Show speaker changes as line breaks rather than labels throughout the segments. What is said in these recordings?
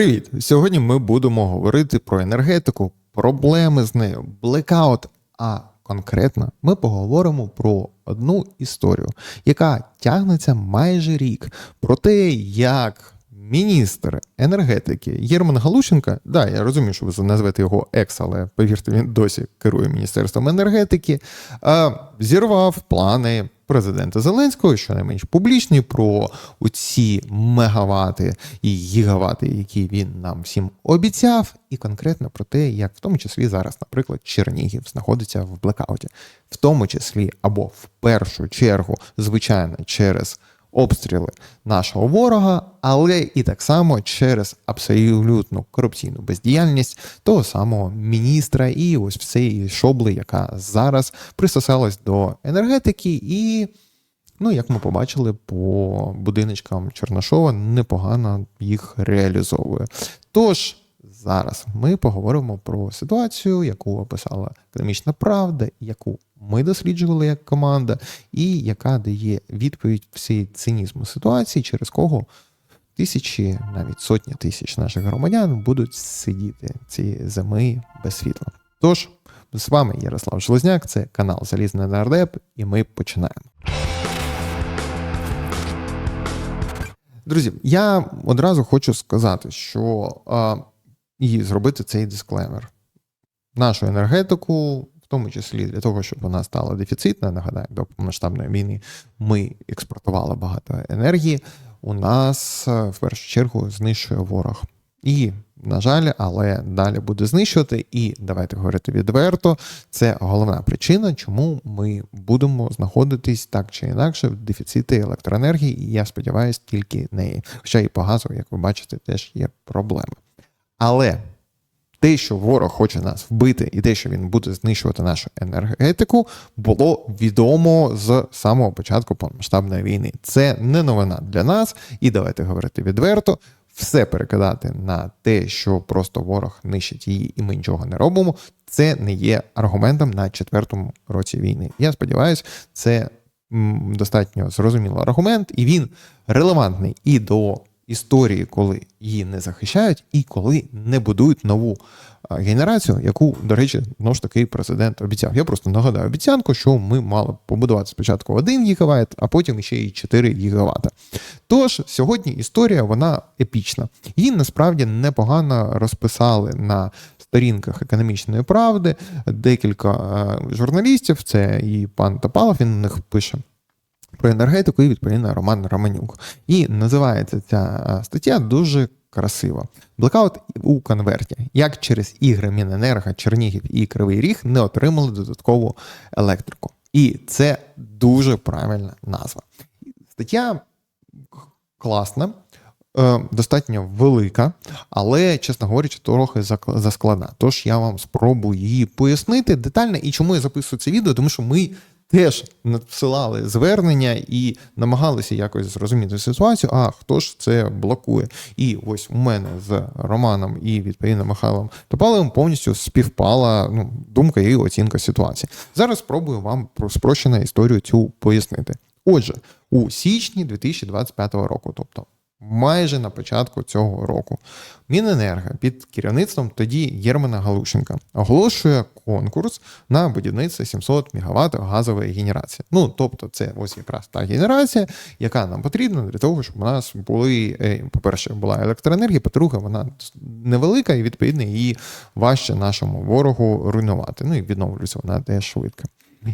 Привіт! Сьогодні ми будемо говорити про енергетику, проблеми з нею, блекаут. А конкретно ми поговоримо про одну історію, яка тягнеться майже рік. Про те, як міністр енергетики Єрман Галущенка, да, я розумію, що ви назвете його екс, але повірте, він досі керує міністерством енергетики, зірвав плани президента Зеленського, що найменш менш публічні, про ці мегавати і гігавати, які він нам всім обіцяв, і конкретно про те, як в тому числі зараз, наприклад, Чернігів знаходиться в блекауті, в тому числі або в першу чергу, звичайно, через обстріли нашого ворога, але і так само через абсолютну корупційну бездіяльність того самого міністра і ось всієї шобли, яка зараз присосалась до енергетики, і, ну, як ми побачили, по будиночкам Чернашова непогано їх реалізовує. Тож. Зараз ми поговоримо про ситуацію, яку описала економічна правда, яку ми досліджували як команда, і яка дає відповідь всій цинізму ситуації, через кого тисячі, навіть сотні тисяч наших громадян будуть сидіти ці зими без світла. Тож з вами Ярослав Железняк, це канал Залізний Нардеп, і ми починаємо. Друзі, я одразу хочу сказати, що і зробити цей дисклеймер. Нашу енергетику, в тому числі для того, щоб вона стала дефіцитною, нагадаю, до повномасштабної війни ми експортували багато енергії. У нас в першу чергу знищує ворог. І, на жаль, але далі буде знищувати. І давайте говорити відверто. Це головна причина, чому ми будемо знаходитись так чи інакше в дефіциті електроенергії. І я сподіваюся, тільки неї. Хоча і по газу, як ви бачите, теж є проблеми. Але те, що ворог хоче нас вбити, і те, що він буде знищувати нашу енергетику, було відомо з самого початку повномасштабної війни. Це не новина для нас, і давайте говорити відверто. Все перекидати на те, що просто ворог нищить її, і ми нічого не робимо. Це не є аргументом на четвертому році війни. Я сподіваюся, це достатньо зрозумілий аргумент, і він релевантний і до історії, коли її не захищають, і коли не будують нову генерацію, яку, до речі, знову ж таки президент обіцяв. Я просто нагадаю обіцянку, що ми мали побудувати спочатку 1 гігавайт, а потім ще й 4 гігавата. Тож сьогодні історія вона епічна. Її насправді непогано розписали на сторінках економічної правди. Декілька журналістів, це і пан Топалов, він у них пише про енергетику і відповідно Роман Романюк. І називається ця стаття дуже красиво. Блекаут у конверті. Як через ігри Міненерго, Чернігів і Кривий Ріг не отримали додаткову електрику. І це дуже правильна назва. Стаття класна. Е, достатньо велика, але, чесно говорячи, трохи заскладна. Тож я вам спробую її пояснити детально і чому я записую це відео, тому що ми теж надсилали звернення і намагалися якось зрозуміти ситуацію. А хто ж це блокує? І ось у мене з Романом і відповідно Михайлом Топалевим повністю співпала ну, думка і оцінка ситуації. Зараз спробую вам про спрощену історію цю пояснити. Отже, у січні 2025 року, тобто майже на початку цього року. Міненерго під керівництвом тоді Єрмана Галушенка оголошує конкурс на будівництво 700 МВт газової генерації. Ну тобто, це ось якраз та генерація, яка нам потрібна для того, щоб у нас були, е, по-перше, була електроенергія, по-друге, вона невелика і відповідно її важче нашому ворогу руйнувати. Ну і відновлюється вона теж швидко.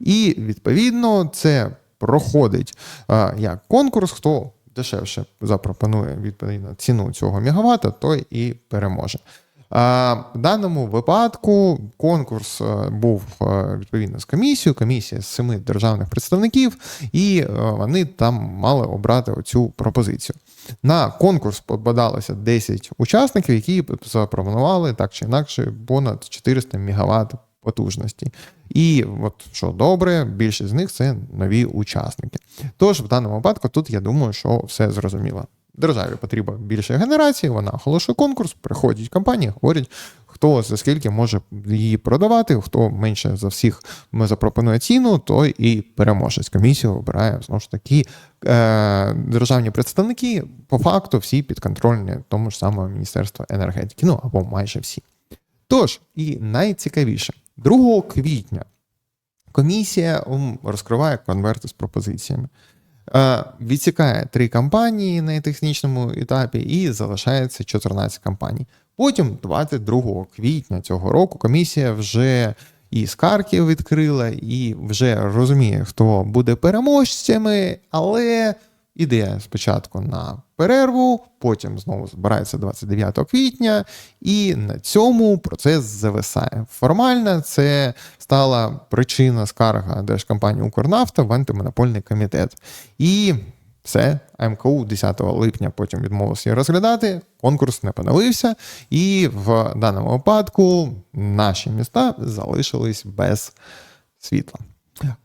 І відповідно це проходить а, як конкурс, хто дешевше запропонує відповідно ціну цього мегавата, той і переможе. В даному випадку конкурс е, був е, відповідно з комісією, комісія з семи державних представників, і е, вони там мали обрати оцю пропозицію. На конкурс подалося 10 учасників, які запропонували так чи інакше понад 400 МВт потужності. І от що добре, більшість з них це нові учасники. Тож, в даному випадку, тут я думаю, що все зрозуміло. державі потрібна більше генерації, вона оголошує конкурс, приходять компанії, говорять, хто за скільки може її продавати, хто менше за всіх запропонує ціну, той і переможець. Комісію обирає знову ж таки е, державні представники, по факту всі підконтрольні тому ж самому Міністерству енергетики, ну або майже всі. Тож, і найцікавіше, 2 квітня комісія розкриває конверти з пропозиціями. Е, відсікає три компанії на технічному етапі і залишається 14 компаній. Потім, 22 квітня цього року, комісія вже і скарки відкрила, і вже розуміє, хто буде переможцями, але іде спочатку на перерву, потім знову збирається 29 квітня, і на цьому процес зависає. Формально це стала причина скарга держкомпанії Укрнафта в антимонопольний комітет. І все, МКУ 10 липня потім відмовився розглядати. Конкурс не поновився, і в даному випадку наші міста залишились без світла.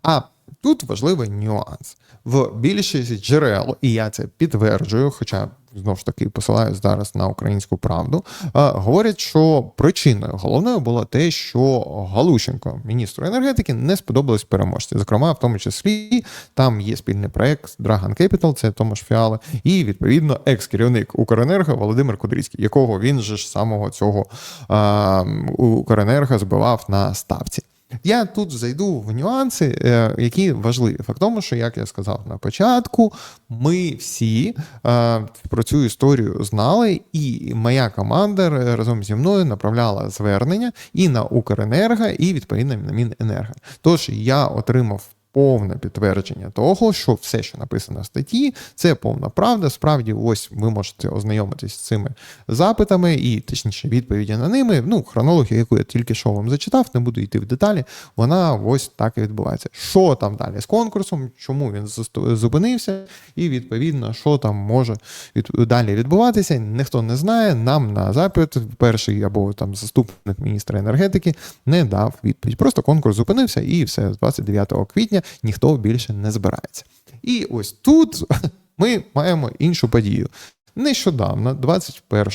А тут важливий нюанс в більшості джерел, і я це підтверджую, хоча знову ж таки посилаю зараз на українську правду. Говорять, що причиною головною було те, що Галущенко, міністру енергетики, не сподобалось переможці. Зокрема, в тому числі там є спільний проект Dragon Capital, це Томаш Фіали, і відповідно екс-керівник Укренерго Володимир Кудрицький, якого він же ж самого цього а, Укренерго збивав на ставці. Я тут зайду в нюанси, е, які важливі. Факт тому, що, як я сказав на початку, ми всі е, про цю історію знали, і моя команда разом зі мною направляла звернення і на Укренерго, і відповідно на Міненерго. Тож я отримав повне підтвердження того, що все, що написано в статті, це повна правда. Справді, ось ви можете ознайомитись з цими запитами і, точніше, відповіді на ними. Ну, хронологію, яку я тільки що вам зачитав, не буду йти в деталі. Вона ось так і відбувається. Що там далі з конкурсом, чому він зупинився, і відповідно, що там може від... далі відбуватися, ніхто не знає. Нам на запит перший або там заступник міністра енергетики не дав відповідь. Просто конкурс зупинився і все з 29 квітня ніхто більше не збирається. І ось тут ми маємо іншу подію. Нещодавно, 21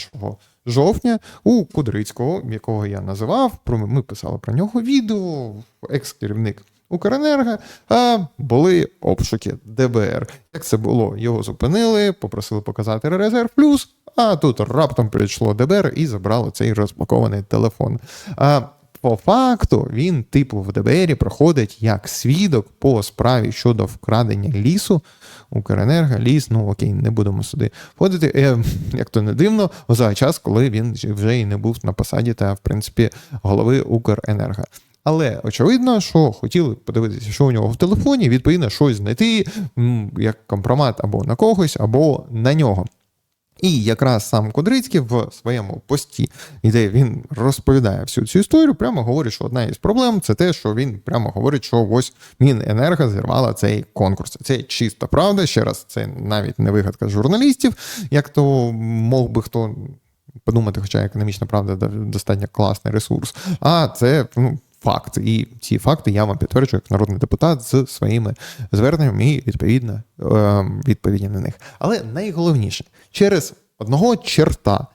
жовтня, у Кудрицького, якого я називав, ми писали про нього відео, екс-керівник Укренерго, були обшуки ДБР. Як це було? Його зупинили, попросили показати резерв плюс, а тут раптом прийшло ДБР і забрало цей розблокований телефон. А по факту він, типу, в ДБРі проходить як свідок по справі щодо вкрадення лісу. Укренерго, ліс, ну окей, не будемо сюди входити. Е, як то не дивно, за час, коли він вже і не був на посаді та, в принципі, голови Укренерго. Але очевидно, що хотіли подивитися, що у нього в телефоні, відповідно, щось знайти як компромат або на когось, або на нього. І якраз сам Кудрицький в своєму пості, де він розповідає всю цю історію, прямо говорить, що одна із проблем це те, що він прямо говорить, що ось Міненерго зірвала цей конкурс. Це чиста правда. Ще раз, це навіть не вигадка журналістів, як то мог би хто подумати, хоча економічна правда достатньо класний ресурс. А це ну. Факт, і ці факти я вам підтверджую як народний депутат з своїми зверненнями і відповідно ем, відповіді на них. Але найголовніше через одного черта,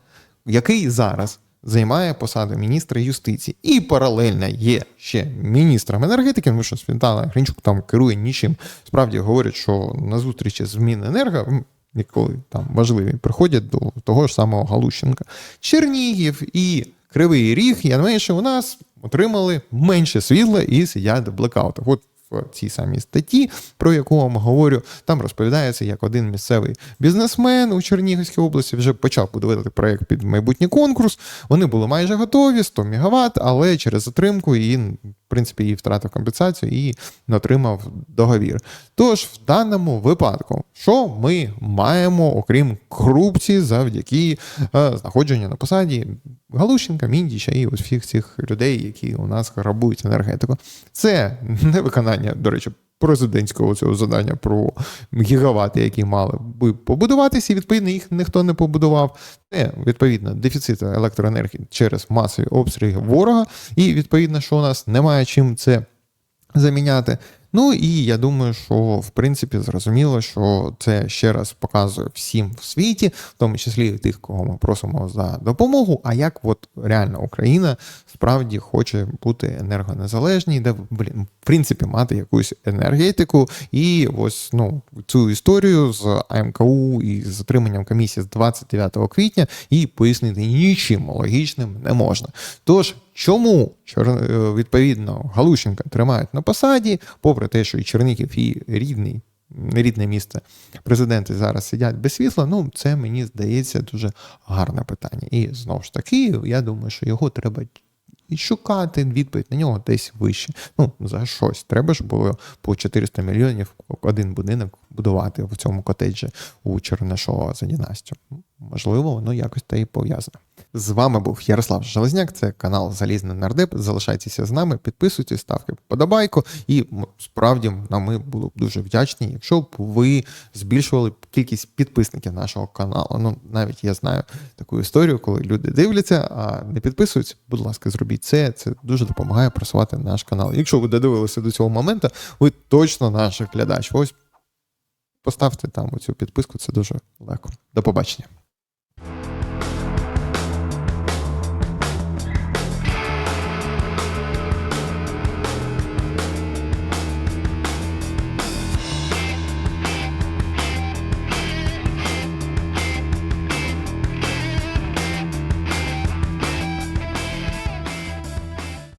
який зараз займає посаду міністра юстиції, і паралельно є ще міністром енергетики, тому що Світана Гринчук там керує нічим. Справді говорять, що на зустрічі з Міненерго, ніколи там важливі, приходять до того ж самого Галущенка. Чернігів і Кривий Ріг, я думаю, що у нас отримали менше світла і сидять в блекаутах. От в цій самій статті, про яку вам говорю, там розповідається, як один місцевий бізнесмен у Чернігівській області вже почав будувати проєкт під майбутній конкурс. Вони були майже готові, 100 МВт, але через затримку і в принципі, і втратив компенсацію і не отримав договір. Тож, в даному випадку, що ми маємо, окрім корупції, завдяки е, знаходженню на посаді Галущенка, Міндіча і ось всіх цих людей, які у нас грабують енергетику, це не виконання, до речі, президентського цього завдання про гігавати, які мали би побудуватися, і відповідно їх ніхто не побудував. Це відповідно дефіцит електроенергії через масові обстріли ворога, і відповідно, що у нас немає чим це заміняти. Ну і я думаю, що в принципі зрозуміло, що це ще раз показує всім в світі, в тому числі і тих, кого ми просимо за допомогу. А як от реально Україна справді хоче бути енергонезалежній, де блін, в принципі мати якусь енергетику, і ось ну цю історію з АМКУ і з отриманням комісії з 29 квітня і пояснити нічим логічним не можна. Тож. Чому е, відповідно Галущенка тримають на посаді, попри те, що і Чернігів, і рідний, рідне місце президенти зараз сидять без світла? Ну, це мені здається дуже гарне питання. І знову ж таки, я думаю, що його треба і шукати відповідь на нього десь вище. Ну, за щось. Треба ж було по 400 мільйонів один будинок будувати в цьому котеджі у Чернишова за династію. Можливо, воно якось та і пов'язане. З вами був Ярослав Железняк, це канал Залізний Нардеп. Залишайтеся з нами, підписуйтесь, ставте подобайку. І справді нам ми були б дуже вдячні, якщо б ви збільшували кількість підписників нашого каналу. Ну, навіть я знаю таку історію, коли люди дивляться, а не підписуються. Будь ласка, зробіть це. Це дуже допомагає просувати наш канал. Якщо ви додивилися до цього моменту, ви точно наш глядач. Ось поставте там оцю підписку, це дуже легко. До побачення.